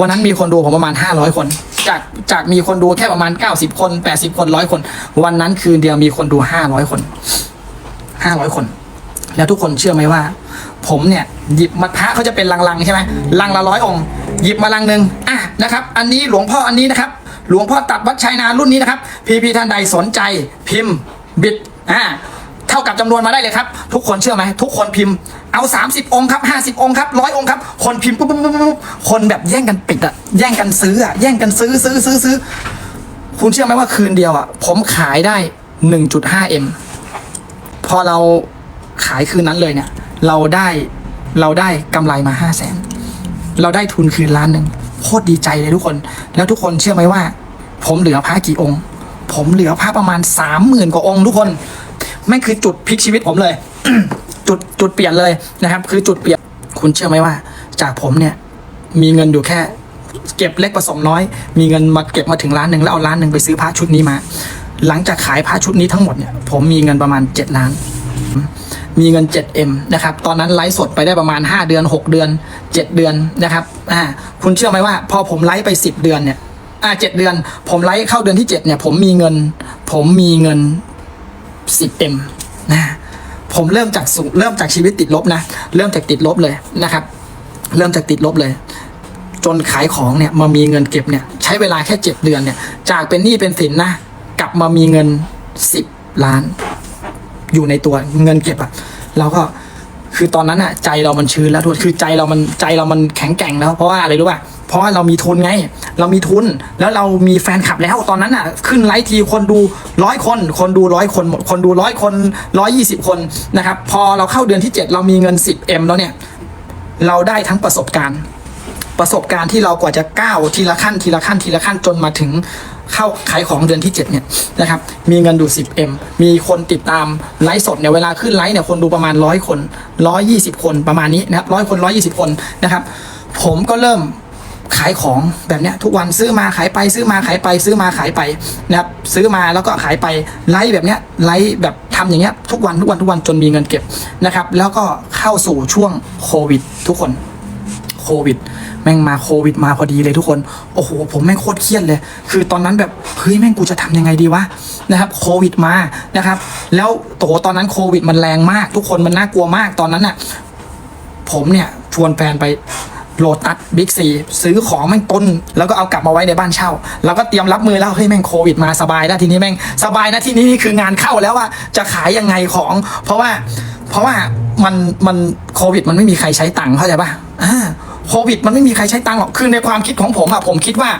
วันนั้นมีคนดูผมประมาณ 500 คน จากจากมีคนดูแค่ประมาณ 90 คน 80 คนร้อยคน วันนั้นคืนเดียวมีคนดู 500 คน 500 คน แล้วทุกคนเชื่อไหมว่า ผมเนี่ย หยิบมาพระเขาจะเป็นลังๆใช่ไหมลังละร้อยองค์ หยิบมาลังหนึ่งอะนะครับ อันนี้หลวงพ่ออันนี้นะครับ หลวงพ่อตัดวัดชัยนารุ่นนี้นะครับพีพีท่านใดสนใจพิมพ์บิดอ่าเท่ากับจำนวนมาได้เลยครับ ทุกคนเชื่อไหมทุกคนพิมพ์ เอา 30 องค์ครับ 50 องค์ครับร้อยองค์ครับ คนพิมพ์ปุ๊บปุ๊บปุ๊บปุ๊บคนแบบแย่งกันปิดอะแย่งกันซื้ออะแย่งกันซื้อซื้อซื้อซื้อคุณเชื่อไหมว่าคืนเดียวอะผมขายได้ 1.5M พอเราขายคืนนั้นเลยเนี่ย เราได้เราได้กำไรมาห้าแสนเราได้ทุนคืนล้านหนึ่งโคตรดีใจเลยทุกคน แล้วทุกคนเชื่อไหมว่า ผมเหลือพระกี่องค์ ผมเหลือพระประมาณสามหมื่นกว่าองค์ทุกคนแม่งคือจุดพลิกชีวิตผมเลย จุดจุดเปลี่ยนเลยนะครับ คือจุดเปลี่ยนคุณเชื่อไหมว่า จากผมเนี่ยมีเงินอยู่แค่เก็บเล็กผสมน้อย มีเงินมาเก็บมาถึงล้านหนึ่งแล้วเอาล้านหนึ่งไปซื้อพระชุดนี้มา หลังจากขายพระชุดนี้ทั้งหมดเนี่ยผมมีเงินประมาณ 7 ล้าน มีเงิน 7M นะครับ ตอนนั้นไลฟ์สดไปได้ประมาณ 5 เดือน 6 เดือน 7 เดือนนะครับ อ่า คุณเชื่อไหมว่า พอผมไลฟ์ไป 10 เดือนเนี่ย อ่าเจ็ดเดือน ผมไลฟ์เข้าเดือนที่ 7 เนี่ย ผมมีเงิน ผมมีเงิน 10M นะ ผมเริ่มจากสูงเริ่มจากชีวิตติดลบนะ เริ่มจากติดลบเลยนะครับ เริ่มจากติดลบเลย จนขายของเนี่ยมามีเงินเก็บเนี่ย ใช้เวลาแค่เจ็ดเดือนเนี่ย จากเป็นหนี้เป็นสินนะกลับมามีเงินสิบล้าน อยู่ในตัวเงินเก็บอะเราก็ คือตอนนั้นอะใจเรามันชื้นแล้วทุกคนคือใจเรามันใจเรามันแข็งแกร่งแล้ว เพราะว่าอะไรรู้ป่ะเพราะว่าเรามีทุนไง เรามีทุนแล้วเรามีแฟนคลับแล้วตอนนั้นอะขึ้นไลฟ์ทีคนดูร้อยคน คนดูร้อยคนหมดคนดูร้อยคนร้อยยี่สิบคนนะครับพอเราเข้าเดือนที่เจ็ดเรามีเงินสิบเอ็มแล้วเนี่ยเราได้ทั้งประสบการณ์ ประสบการณ์ที่เรากว่าจะก้าวทีละขั้นทีละขั้นทีละขั้นจนมาถึงเข้าขายของเดือนที่ 7 เนี่ยนะครับ มีเงินดู 10M มีคนติดตามไลฟ์สดเนี่ยเวลาขึ้นไลฟ์เนี่ยคนดูประมาณ 100 คน 120 คนประมาณนี้นะครับร้อยคน 120 คนนะครับ ผมก็เริ่มขายของแบบเนี้ยทุกวันซื้อมาขายไปซื้อมาขายไปซื้อมาขายไปนะครับซื้อมาแล้วก็ขายไปไลฟ์แบบเนี้ยไลฟ์แบบทำอย่างเงี้ยทุกวันทุกวันทุกวันจนมีเงินเก็บนะครับ แล้วก็เข้าสู่ช่วงโควิด ทุกคน โควิด แม่งมาโควิดมาพอดีเลยทุกคน โอ้โห ผมแม่งโคตรเครียดเลย คือตอนนั้นแบบเฮ้ยแม่งกูจะทำยังไงดีวะนะครับโควิดมานะครับ แล้วโตตอนนั้นโควิดมันแรงมาก ทุกคนมันน่ากลัวมากตอนนั้นน่ะผมเนี่ยชวนแฟนไปโลตัสบิ๊กซีซื้อของแม่งต้น แล้วก็เอากลับมาไว้ในบ้านเช่า แล้วก็เตรียมรับมือแล้วเฮ้ยแม่งโควิดมาสบายแล้วทีนี้แม่งสบายนะทีนี้นี่คืองานเข้าแล้วว่าจะขายยังไงของ เพราะว่าเพราะว่ามันมันโควิดมันไม่มีใครใช้ตังค์เข้าใจป่ะอ่า โควิดมันไม่มีใครใช้ตังค์หรอกคือในความคิดของผมอะผมคิดว่า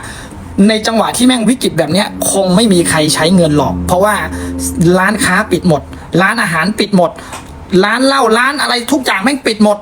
ในจังหวะที่แม่งวิกฤตแบบเนี้ยคงไม่มีใครใช้เงินหรอก เพราะว่าร้านค้าปิดหมด ร้านอาหารปิดหมด ร้านเหล้าร้านอะไรทุกอย่างแม่งปิดหมด